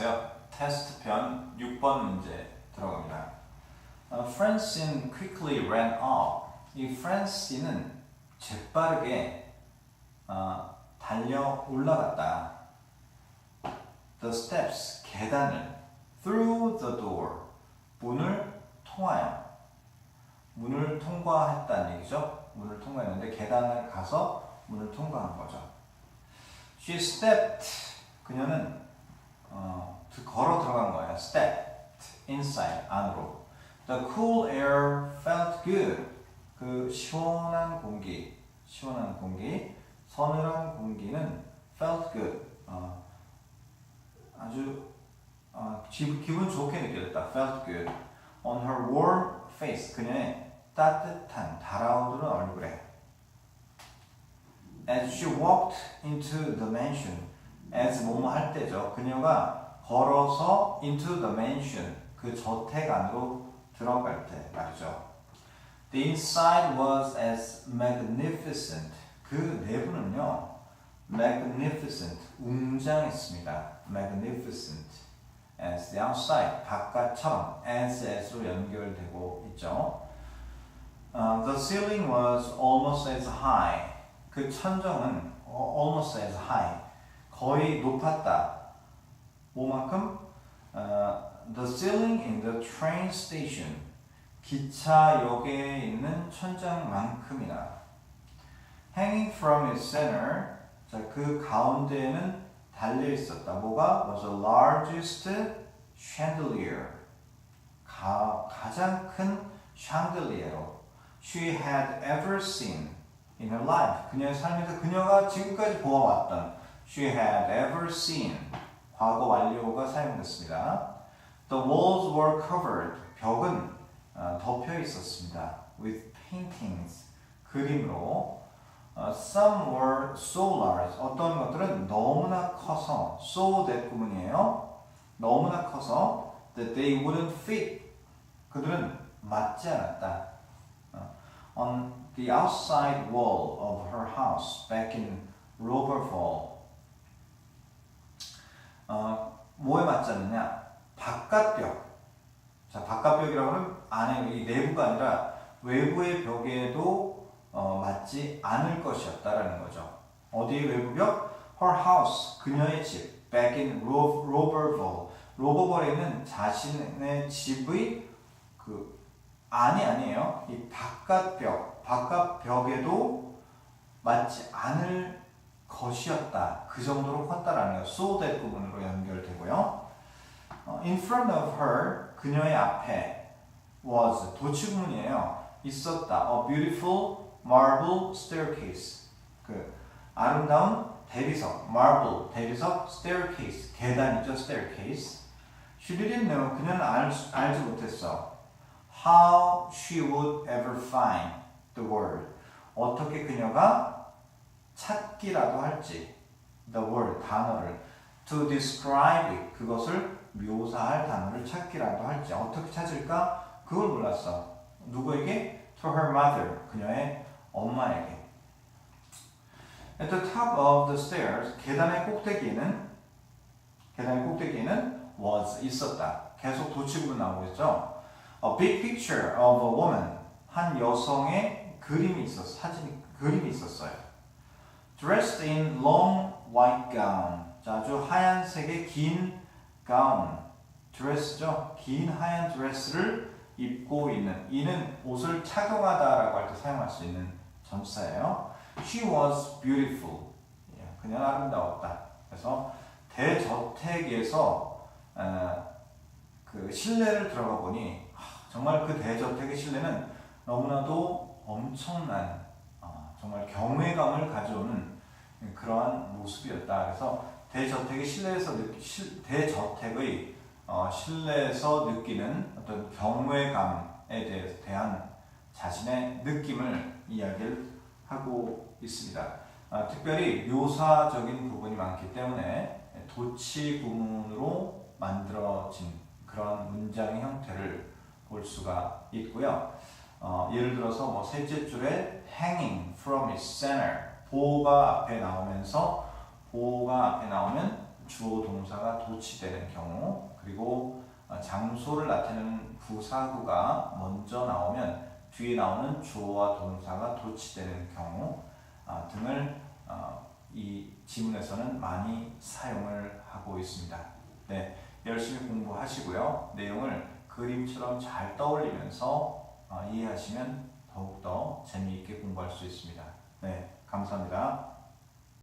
하세요. 테스트 편 6번 문제 들어갑니다. 어, Francine quickly ran up. 이 Francine은 재빠르게 어, 달려 올라갔다. The steps 계단을 through the door 문을 통하여 문을 통과했다는 얘기죠. 문을 통과했는데 계단을 가서 문을 통과한 거죠. She stepped 그녀는 걸어 들어간 거예요. Stepped inside 안으로. The cool air felt good. 그 시원한 공기, 시원한 공기, 서늘한 공기는 felt good. 어, 아주 어, 기, 기분 좋게 느껴졌다. Felt good. On her warm face. 그녀의 따뜻한 달아오르는 얼굴에. As she walked into the mansion. as 뭐뭐 할 때죠. 그녀가 걸어서 into the mansion. 그 저택 안으로 들어갈 때 말이죠. The inside was as magnificent. 그 내부는요. magnificent. 웅장했습니다. magnificent. as the outside. 바깥처럼 as as로 연결되고 있죠. Uh, the ceiling was almost as high. 그 천정은 almost as high. 거의 높았다. 뭐만큼? Uh, the ceiling in the train station. 기차역에 있는 천장만큼이나. Hanging from its center. 자, 그 가운데에는 달려 있었다. 뭐가? Was the largest chandelier. 가, 가장 큰 샹들리에로. She had ever seen in her life. 그녀의 삶에서 그녀가 지금까지 보아왔던 she had ever seen 과거 완료가 사용됐습니다. The walls were covered. 벽은 어, 덮여 있었습니다. With paintings. 그림으로. 어, some were so large. 어떤 것들은 너무나 커서 so that 구문이에요. 너무나 커서 that they wouldn't fit. 그들은 맞지 않았다. 어, on the outside wall of her house back in Roberval. 어, 뭐에 맞지 않느냐? 바깥벽. 자, 바깥벽이라고 하면 안에 이 내부가 아니라 외부의 벽에도 어, 맞지 않을 것이었다라는 거죠. 어디의 외부벽? Her house, 그녀의 집. Back in Ro- Roberval. 로버벌에 있는 자신의 집의 그 안이 아니에요. 이 바깥벽, 바깥벽에도 맞지 않을 것이었다. 그 정도로 컸다라는. So that 부분으로 연결되고요. 어, in front of her, 그녀의 앞에 was, 도치구문이에요. 있었다. A beautiful marble staircase. 그 아름다운 대리석, marble, 대리석, staircase, 계단이죠, staircase. She didn't know, 그녀는 알, 알지 못했어. How she would ever find the word. 어떻게 그녀가 찾기라도 할지. The word, 단어를. To describe it. 그것을 묘사할 단어를 찾기라도 할지. 어떻게 찾을까? 그걸 몰랐어. 누구에게? To her mother. 그녀의 엄마에게. At the top of the stairs, 계단의 꼭대기에는 계단의 꼭대기에는 was 있었다. 계속 도치구문 나오고 있죠. A big picture of a woman. 한 여성의 그림이 있었 사진 그림이 있었어요. Dressed in long white gown. 자, 아주 하얀색의 긴 가운. 드레스죠. 긴 하얀 드레스를 입고 있는 이는 옷을 착용하다라고 할 때 사용할 수 있는 전치사예요. She was beautiful. 예, 그녀는 아름다웠다. 그래서 대저택에서 어, 그 실내를 들어가 보니 하, 정말 그 대저택의 실내는 너무나도 엄청난 어, 정말 경외감을 가져오는 그러한 모습이었다. 그래서 대저택의 실내에서 느, 실, 대저택의 어, 실내에서 느끼는 어떤 경외감에 대해, 대한 자신의 느낌을 이야기를 하고 있습니다. 아, 특별히 묘사적인 부분이 많기 때문에 도치 구문으로 만들어진 그런 문장의 형태를 볼 수가 있고요. 어, 예를 들어서 뭐 셋째 줄에 hanging from its center 보호가 앞에 나오면서 보호가 앞에 나오면 주어 동사가 도치되는 경우 그리고 어, 장소를 나타내는 부사구가 먼저 나오면 뒤에 나오는 주어와 동사가 도치되는 경우 아, 등을 어, 이 지문에서는 많이 사용을 하고 있습니다. 네, 열심히 공부하시고요. 내용을 그림처럼 잘 떠올리면서 어, 이해하시면 더욱더 재미있게 공부할 수 있습니다. 네, 감사합니다.